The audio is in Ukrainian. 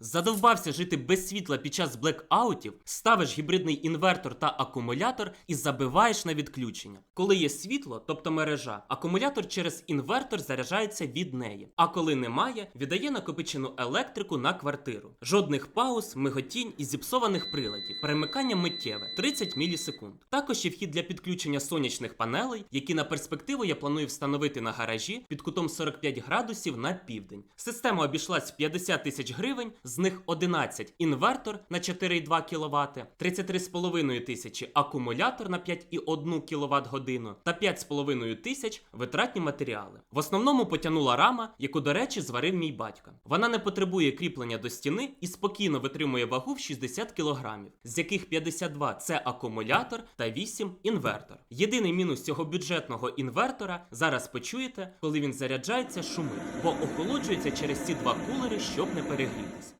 Задовбався жити без світла під час блекаутів, ставиш гібридний інвертор та акумулятор і забиваєш на відключення. Коли є світло, тобто мережа, акумулятор через інвертор заряджається від неї. А коли немає, віддає накопичену електрику на квартиру. Жодних пауз, миготінь і зіпсованих приладів. Перемикання миттєве 30 мілісекунд. Також є вхід для підключення сонячних панелей, які на перспективу я планую встановити на гаражі під кутом 45 градусів на південь. Система обійшлась в 50 тисяч гривень, з них 11 інвертор на 4,2 кВт, 33,5 тисячі акумулятор на 5,1 кВт годину та 5,5 тисяч витратні матеріали. В основному потягнула рама, яку, до речі, зварив мій батько. Вона не потребує кріплення до стіни і спокійно витримує вагу в 60 кг, з яких 52 це акумулятор та 8 інвертор. Єдиний мінус цього бюджетного інвертора зараз почуєте, коли він заряджається шумить, бо охолоджується через ці два кулери, щоб не перегрітись.